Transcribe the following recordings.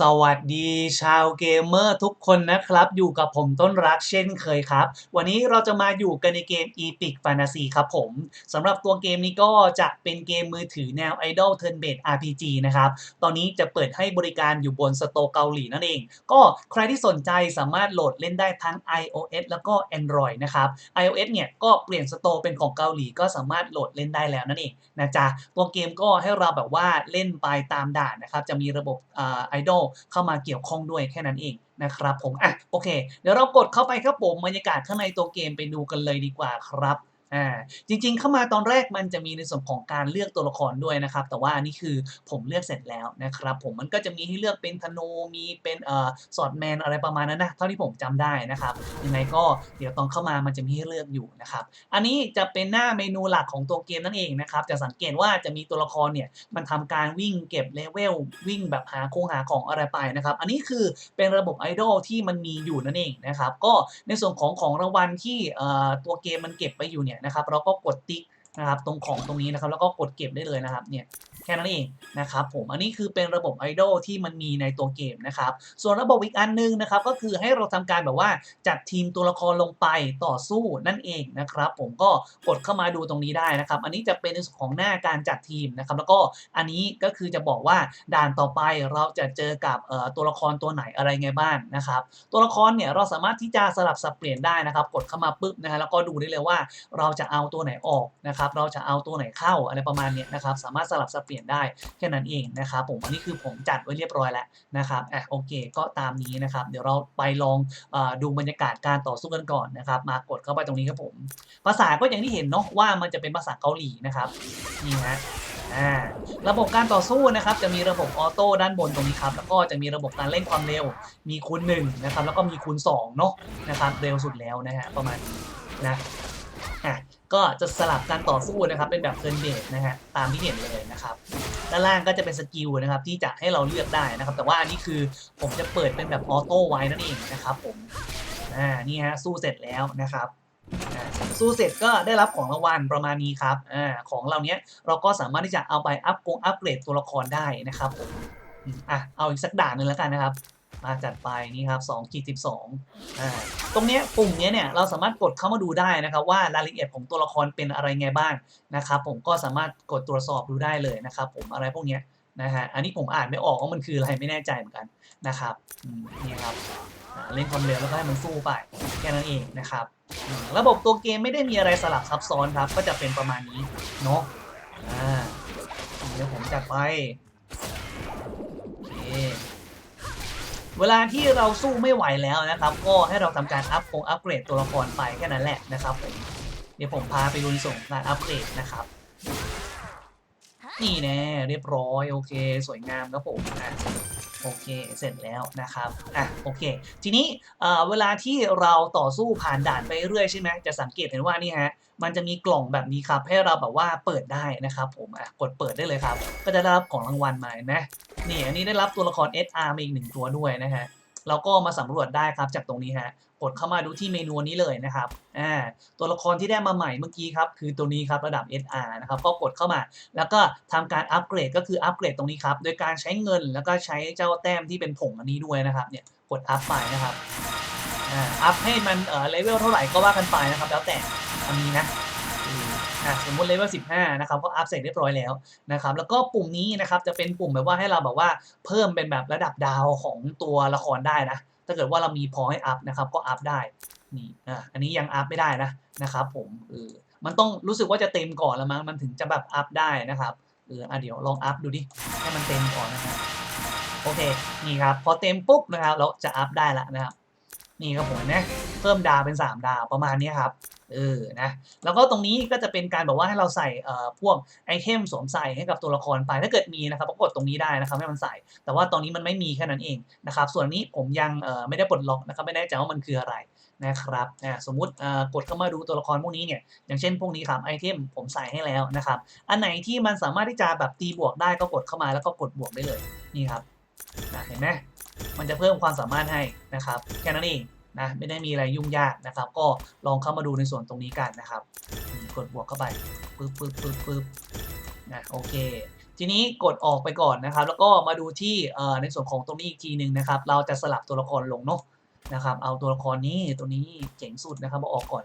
สวัสดีชาวเกมเมอร์ทุกคนนะครับ อยู่กับผมต้นรักเช่นเคยครับ วันนี้เราจะมาอยู่กันในเกม Epic Fantasy ครับผมสำหรับตัวเกมนี้ก็จะเป็นเกมมือถือแนว Idol Turn Based RPG นะครับ ตอนนี้จะเปิดให้บริการอยู่บนสโตเกาหลีนั่นเอง ก็ใครที่สนใจสามารถโหลดเล่นได้ทั้ง iOS แล้วก็ Android นะครับ iOS เนี่ยก็เปลี่ยนสโตเป็นของเกาหลีก็สามารถโหลดเล่นได้แล้วนั่นเองนะจ๊ะตัวเกมก็ให้เราแบบว่าเล่นไปตามด่านนะครับจะมีระบบไอดอลเข้ามาเกี่ยวข้องด้วยแค่นั้นเองนะครับผมอะโอเค เดี๋ยวเรากดเข้าไปครับผมบรรยากาศข้างในตัวเกมไปดูกันเลยดีกว่าครับ อ่าจริงๆ เข้ามาตอนแรกมันจะมีในส่วนของการเลือกตัวละครด้วยนะครับ แต่ว่าอันนี้คือผมเลือกเสร็จแล้วนะครับผมมันก็จะมีให้เลือกเป็นธนูมีเป็นเอ่อสอดแมนอะไรประมาณนั้นนะเท่าที่ผมจำได้นะครับยังไงก็เดี๋ยวตอนเข้ามามันจะมีให้เลือกอยู่นะครับอันนี้จะเป็นหน้าเมนูหลักของตัวเกมนั่นเองนะครับจะสังเกตว่าจะมีตัวละครเนี่ยมันทำการวิ่งเก็บเลเวลวิ่งแบบหาโครงหาของอะไรไปนะครับอันนี้คือเป็นระบบไอดอลที่มันมีอยู่นั่นเองนะครับก็ในส่วนของของรางวัลที่เอ่อตัวเกมมันเก็บไปอยู่เนี่ยนะครับเราก็กดติ๊กนะครับตรงของตรงนี้นะครับ แล้วก็กดเก็บได้เลยนะครับเนี่ย แค่นั้นเองนะครับผมอันนี้คือเป็นระบบไอดอลที่มันมีในตัวเกมนะครับส่วนระบบอีกอันนึงนะครับก็คือให้เราทำการแบบว่าจัดทีมตัวละครลงไปต่อสู้นั่นเองนะครับผมก็กดเข้ามาดูตรงนี้ได้นะครับ อันนี้จะเป็นในส่วนของหน้าการจัดทีมนะครับแล้วก็อันนี้ก็คือจะบอกว่าด่านต่อไปเราจะเจอกับตัวละครตัวไหนอะไรไงบ้างนะครับตัวละครเนี่ยเราสามารถที่จะสลับสับเปลี่ยนได้นะครับกดเข้ามาปุ๊บนะฮะแล้วก็ดูได้เลยว่าเราจะเอาตัวไหนออกนะครับเราจะเอาตัวไหนเข้าอะไรประมาณนี้นะครับสามารถสลับสับเปลี่ยนได้แค่นั้นเองนะครับผมอันนี้คือผมจัดไว้เรียบร้อยแล้วนะครับอะโอเค ก็ตามนี้นะครับ เดี๋ยวเราไปลองอดูบรรยากาศการต่อสู้กันก่อนนะครับ มากดเข้าไปตรงนี้ครับผม ภาษาก็อย่างที่เห็นเนาะว่ามันจะเป็นภาษาเกาหลีนะครับนี่ฮะอ่าระบบการต่อสู้นะครับจะมีระบบออโต้ด้านบนตรงนี้ครับแล้วก็จะมีระบบการเล่นความเร็ว มีคูณหนึ่งนะครับแล้วก็มีคูณสองเนาะนะครับเร็วสุดแล้วนะฮะประมาณนะ อะก็จะสลับการต่อสู้นะครับ เป็นแบบเทิร์นเบสนะฮะตามที่เห็นเลยนะครับด้านล่างก็จะเป็นสกิลนะครับที่จะให้เราเลือกได้นะครับ แต่ว่าอันนี้คือผมจะเปิดเป็นแบบออโต้ไว้นั่นเองนะครับผมอ่านี่ฮะสู้เสร็จแล้วนะครับสู้เสร็จก็ได้รับของรางวัลประมาณนี้ครับอของเหล่านี้เราก็สามารถที่จะเอาไปอัพกงอัปเกรดตัวละครได้นะครับผมอะเอาอีกสักด่านหนึ่งแล้วกันนะครับ มาจัดไปนี่ครับ2ขีด12อ่าตรงนี้ปุ่มเนี้ยเนี่ยเราสามารถกดเข้ามาดูได้นะครับว่ารายละเอียดของตัวละครเป็นอะไรไงบ้างนะครับผมก็สามารถกดตรวจสอบดูได้เลยนะครับผมอะไรพวกเนี้ยนะฮะอันนี้ผมอ่านไม่ออกว่ามันคืออะไรไม่แน่ใจเหมือนกันนะครับนี่ครับเล่นความเร็วแล้วก็ให้มันสู้ไปแค่นั้นเองนะครับระบบตัวเกมไม่ได้มีอะไรสลับซับซ้อนครับ ก็จะเป็นประมาณนี้เนาะอ่าเดี๋ยวผมจัดไป เวลาที่เราสู้ไม่ไหวแล้วนะครับ ก็ให้เราทำการอัพคงอัปเกรดตัวละครไปแค่นั้นแหละนะครับผมเดี๋ยวผมพาไปดูในส่วนของการอัปเกรดนะครับนี่แน่เรียบร้อยโอเค สวยงามครับผมอะโอเค เสร็จแล้วนะครับ อะ โอเค ทีนี้เอ่อเวลาที่เราต่อสู้ผ่านด่านไปเรื่อยใช่ไหม จะสังเกตเห็นว่านี่ฮะ มันจะมีกล่องแบบนี้ครับ ให้เราแบบว่าเปิดได้นะครับผม อะ กดเปิดได้เลยครับ ก็จะได้รับของรางวัลมาเห็นไหม นี่อันนี้ได้รับตัวละคร SR มาอีกหนึ่งตัวด้วยนะฮะเราก็มาสำรวจได้ครับจากตรงนี้ฮะกดเข้ามาดูที่เมนูนี้เลยนะครับอ่าตัวละครที่ได้มาใหม่เมื่อกี้ครับคือตัวนี้ครับระดับ SR นะครับก็กดเข้ามา แล้วก็ทำการอัปเกรดก็คืออัปเกรดตรงนี้ครับโดยการใช้เงินแล้วก็ใช้เจ้าแต้มที่เป็นผงอันนี้ด้วยนะครับเนี่ยกดอัพไปนะครับอ่าอัพให้มันเอ่อเลเวลเท่าไหร่ก็ว่ากันไปนะครับแล้วแต่อันนี้นะ อืมอ่าสมมติเลเวล15 นะครับก็อัพเสร็จเรียบร้อยแล้วนะครับ แล้วก็ปุ่มนี้นะครับจะเป็นปุ่มแบบว่าให้เราแบบว่าเพิ่มเป็นแบบระดับดาวของตัวละครได้นะ ถ้าเกิดว่าเรามีพอให้อัพนะครับก็อัพได้ นี่ อ่าอันนี้ยังอัพไม่ได้นะนะครับผม เออ มันต้องรู้สึกว่าจะเต็มก่อนล้วมั้ง มันถึงจะแบบอัพได้นะครับ เออ อะเดี๋ยวลองอัพดูดิ ให้มันเต็มก่อนนะครับ โอเค นี่ครับ พอเต็มปุ๊บนะครับ เราจะอัพได้ละนะครับ นี่ครับผมนะเพิ่มดาวเป็น 3 ดาวประมาณนี้ครับเออนะแล้วก็ตรงนี้ก็จะเป็นการบอกว่าให้เราใส่เอ่อพวกไอเทมสวมใส่ให้กับตัวละครไปถ้าเกิดมีนะครับก็กดตรงนี้ได้นะครับให้มันใส่ แต่ว่าตอนนี้มันไม่มีแค่นั้นเองนะครับส่วนนี้ผมยังเอ่อไม่ได้ปลดล็อกนะครับไม่แน่ใจว่ามันคืออะไรนะครับอ่าสมมุติเอ่อกดเข้ามาดูตัวละครพวกนี้เนี่ยอย่างเช่นพวกนี้ครับไอเทมผมใส่ให้แล้วนะครับอันไหนที่มันสามารถที่จะแบบตีบวกได้ก็กดเข้ามาแล้วก็กดบวกได้เลยนี่ครับเห็นไหม มันจะเพิ่มความสามารถให้นะครับ แค่นั้นเองนะไม่ได้มีอะไรยุ่งยากนะครับ ก็ลองเข้ามาดูในส่วนตรงนี้กันนะครับ กดบวกเข้าไปปึ๊บปึ๊บปึ๊บปึ๊บนะโอเค ทีนี้กดออกไปก่อนนะครับ แล้วก็มาดูที่ในส่วนของตรงนี้อีกทีหนึ่งนะครับ เราจะสลับตัวละครลงเนาะนะครับ เอาตัวละครนี้ตัวนี้เจ๋งสุดนะครับเอาออกก่อน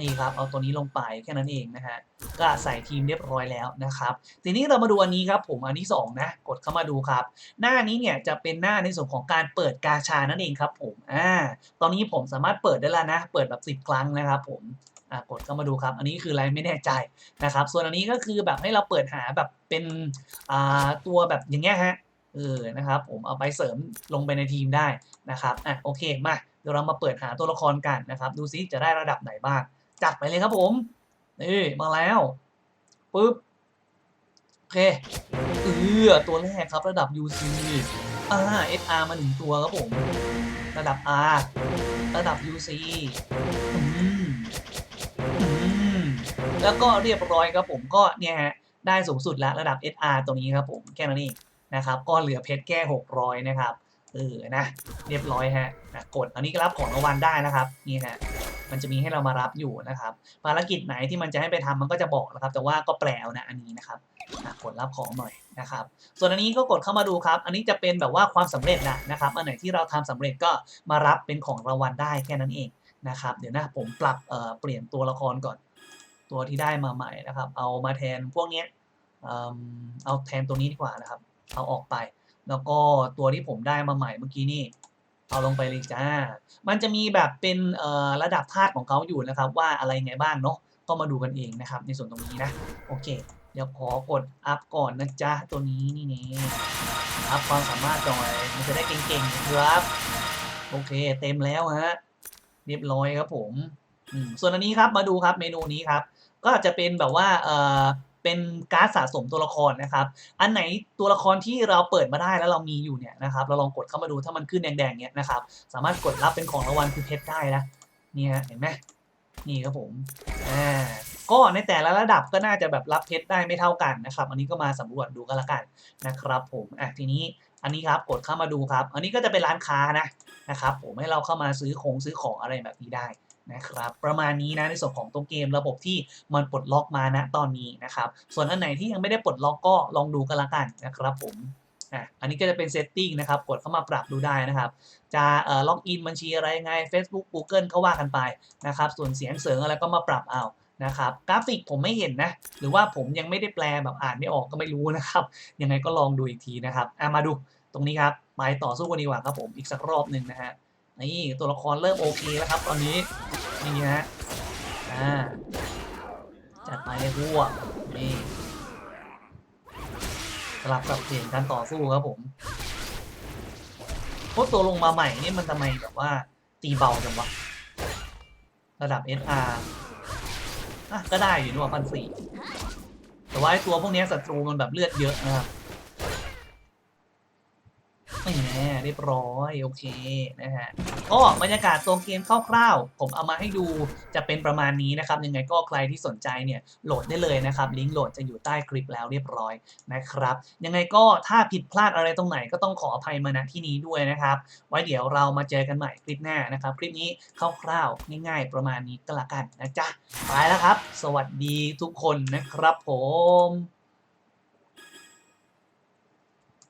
นี่ครับเอาตัวนี้ลงไปแค่นั้นเองนะฮะก็ใส่ทีมเรียบร้อยแล้วนะครับทีนี้เรามาดูอันนี้ครับผมอันที่สองนะกดเข้ามาดูครับ หน้านี้เนี่ยจะเป็นหน้าในส่วนของการเปิดกาชานั่นเองครับผมอ่าตอนนี้ผมสามารถเปิดได้แล้วนะ เปิดแบบ 10 ครั้งนะครับผมอ่ากดเข้ามาดูครับ อันนี้คืออะไรไม่แน่ใจนะครับ ส่วนอันนี้ก็คือแบบให้เราเปิดหาแบบเป็นอ่าตัวแบบอย่างเงี้ยฮะเออนะครับผมเอาไปเสริมลงไปในทีมได้นะครับอะโอเคมาเดี๋ยวเรามาเปิดหาตัวละครกันนะครับ ดูซิจะได้ระดับไหนบ้าง จัดไปเลยครับผม นี่มาแล้วปึ๊บโอเคเออตัวแรกครับระดับ UC อ่า SR มาหนึ่งตัวครับผม ระดับ R ระดับ UC อืมอืมแล้วก็เรียบร้อยครับผมก็เนี่ยฮะได้สูงสุดแล้วระดับ SR ตัวนี้ครับผมแค่นั้นเองนะครับก็เหลือเพชรแค่600 นะครับเออนะ เรียบร้อยฮะนะกดอันนี้ก็รับของรางวัลได้นะครับ นี่ฮะ มันจะมีให้เรามารับอยู่นะครับ ภารกิจไหนที่มันจะให้ไปทำมันก็จะบอกนะครับ แต่ว่าก็แปลเอานะอันนี้นะครับกดรับของหน่อยนะครับ ส่วนอันนี้ก็กดเข้ามาดูครับ อันนี้จะเป็นแบบว่าความสำเร็จนะนะครับ อันไหนที่เราทำสำเร็จก็มารับเป็นของรางวัลได้แค่นั้นเองนะครับ เดี๋ยวนะผมปรับเอ่อเปลี่ยนตัวละครก่อน ตัวที่ได้มาใหม่นะครับ เอามาแทนพวกนี้เอามเอาแทนตัวนี้ดีกว่านะครับ เอาออกไป แล้วก็ตัวที่ผมได้มาใหม่เมื่อกี้นี่ เอาลงไปเลยจ้า มันจะมีแบบเป็นระดับธาตุของเขาอยู่นะครับ ว่าอะไรไงบ้างเนาะ ก็มาดูกันเองนะครับ ในส่วนตรงนี้นะ โอเค เดี๋ยวขอกดอัพก่อนนะจ๊ะ ตัวนี้นี่นี่อัพความสามารถหน่อย มันจะได้เก่งๆนะครับ โอเค เต็มแล้วฮะ เรียบร้อยครับผมมส่วนอันนี้ครับ มาดูครับเมนูนี้ครับ ก็จะเป็นแบบว่า เป็นการ์ดสะสมตัวละครนะครับ อันไหนตัวละครที่เราเปิดมาได้แล้วเรามีอยู่เนี่ยนะครับ เราลองกดเข้ามาดูถ้ามันขึ้นแดงๆเนี่ยนะครับ สามารถกดรับเป็นของรางวัลคือเพชรได้นะนี่ฮะเห็นไหมนี่ครับผมอ่าก็ในแต่ละระดับก็น่าจะแบบรับเพชรได้ไม่เท่ากันนะครับ อันนี้ก็มาสำรวจดูกันละกันนะครับ ผมอะทีนี้อันนี้ครับกดเข้ามาดูครับ อันนี้ก็จะเป็นร้านค้านะนะครับ ผมให้เราเข้ามาซื้อของซื้อของอะไรแบบนี้ได้ นะครับประมาณนี้นะในส่วนของตัวเกมระบบที่มันปลดล็อกมานะตอนนี้นะครับส่วนอันไหนที่ยังไม่ได้ปลดล็อกก็ลองดูกันละกันนะครับผมอะอันนี้ก็จะเป็นเซตติ้งนะครับกดเข้ามาปรับดูได้นะครับ จะเอ่อล็อกอินบัญชีอะไรยังไง Facebook Google ก็ว่ากันไปนะครับส่วนเสียงเสริงอะไรก็มาปรับเอานะครับกราฟิกผมไม่เห็นนะ หรือว่าผมยังไม่ได้แปลแบบอ่านไม่ออกก็ไม่รู้นะครับ ยังไงก็ลองดูอีกทีนะครับอะมาดูตรงนี้ครับไปต่อสู้กันดีกว่าครับผมอีกสักรอบหนึ่งนะฮะนี่ตัวละครเริ่มโอเคแล้วครับ ตอนนี้ นี่ฮะอ่าจัดไปเลยพวกนี่สลับสับเปลี่ยนการต่อสู้ครับผมโคตรตัวลงมาใหม่นี่มันทำไมแบบว่าตีเบาจังวะ ระดับ SR อะก็ได้อยู่นี่ว่าพันสี่แต่ว่าไอ้ตัวพวกนี้ศัตรูมันแบบเลือดเยอะนะครับ ไม่แน่เรียบร้อยโอเคนะฮะก็บรรยากาศตัวเกมคร่าวๆ ผมเอามาให้ดูจะเป็นประมาณนี้นะครับ ยังไงก็ใครที่สนใจเนี่ยโหลดได้เลยนะครับ ลิงก์โหลดจะอยู่ใต้คลิปแล้วเรียบร้อยนะครับ ยังไงก็ถ้าผิดพลาดอะไรตรงไหนก็ต้องขออภัยมาณที่นี้ด้วยนะครับ ไว้เดี๋ยวเรามาเจอกันใหม่คลิปหน้านะครับ คลิปนี้คร่าวๆง่าย ๆ ประมาณนี้ก็แล้วกันนะจ๊ะไปแล้วครับ สวัสดีทุกคนนะครับผม